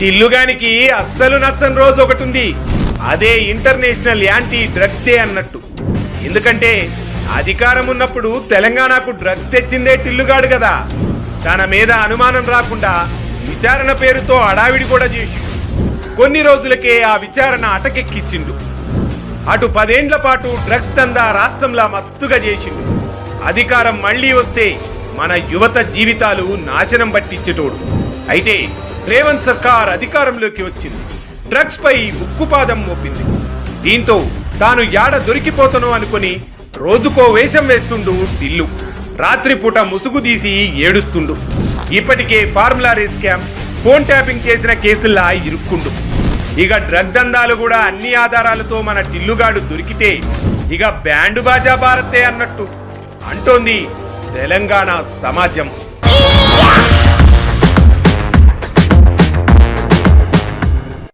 టిల్లుగానికి అస్సలు నచ్చని రోజు ఒకటి ఉంది అదే ఇంటర్నేషనల్ యాంటీ డ్రగ్స్ డే అన్నట్టు. ఎందుకంటే అధికారం ఉన్నప్పుడు తెలంగాణకు డ్రగ్స్ తెచ్చిందే టిల్లుగాడు కదా. తన మీద అనుమానం రాకుండా విచారణ పేరుతో అడావిడి కూడా చేసిండు కొన్ని రోజులకే ఆ విచారణ అటకెక్కిచ్చిండు. అటు పదేండ్ల పాటు డ్రగ్స్ దందా రాష్ట్రంలా మస్తుగా చేసిండు. అధికారం మళ్ళీ వస్తే మన యువత జీవితాలు నాశనం పట్టించేటోడు. అయితే రేవంత్ సర్కార్ అధికారంలోకి వచ్చింది. డ్రగ్స్ పై ఉక్కుపాదం మోపింది. దీంతో తాను యాడ దొరికిపోతానో అనుకుని రోజుకో వేషం వేస్తుండు టిల్లు రాత్రిపూట ముసుగు తీసి ఏడుస్తుండు. ఇప్పటికే formula race camp phone tapping చేసిన కేసుల్లా ఇరుక్కుండు. ఇక డ్రగ్ దందాలు కూడా అన్ని ఆధారాలతో మన టిల్లుగాడు దొరికితే ఇక బ్యాండు బాజా భారతే అన్నట్టు అంటోంది తెలంగాణ సమాజం.